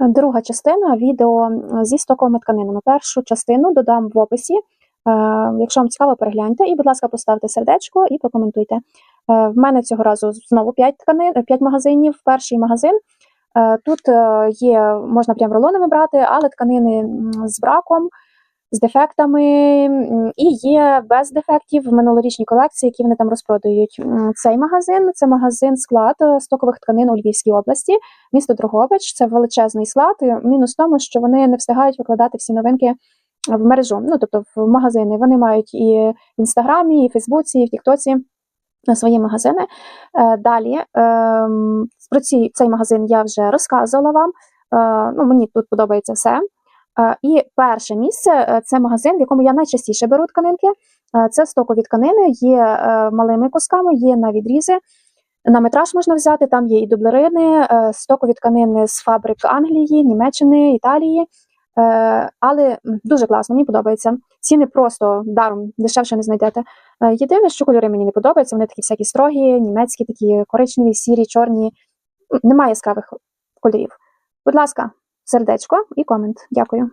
Друга частина відео зі стоковими тканинами. Першу частину додам в описі. Е, Якщо вам цікаво, перегляньте. І, будь ласка, поставте сердечко і прокоментуйте. Е, В мене цього разу знову 5 тканин, 5 магазинів. Перший магазин. Е, Тут е, є, можна прям рулонами брати, але тканини з браком, з дефектами, і є без дефектів в минулорічній колекції, які вони там розпродають. Цей магазин це магазин склад е, стокових тканин у Львівській області місто Дрогобич. Це величезний склад. Мінус в тому, що вони не встигають викладати всі новинки в мережу. Ну тобто в магазини. Вони мають і в інстаграмі, і в Фейсбуці, і в Тіктоці. Свої магазини. Е, Далі ем, про цей магазин я вже розказувала вам. Е, Ну, мені тут подобається все. Е, І перше місце е, це магазин, в якому я найчастіше беру тканинки. Е, Це стокові тканини, є малими кусками, є на відрізи. На метраж можна взяти, там є і дублерини, стокові тканини з фабрик Англії, Німеччини, Італії. Але дуже класно, мені подобається. Ціни просто даром дешевше не знайдете. Єдине, що кольори мені не подобаються, вони такі всякі строгі, німецькі, такі коричневі, сірі, чорні. Немає яскравих кольорів. Будь ласка, сердечко і комент. Дякую.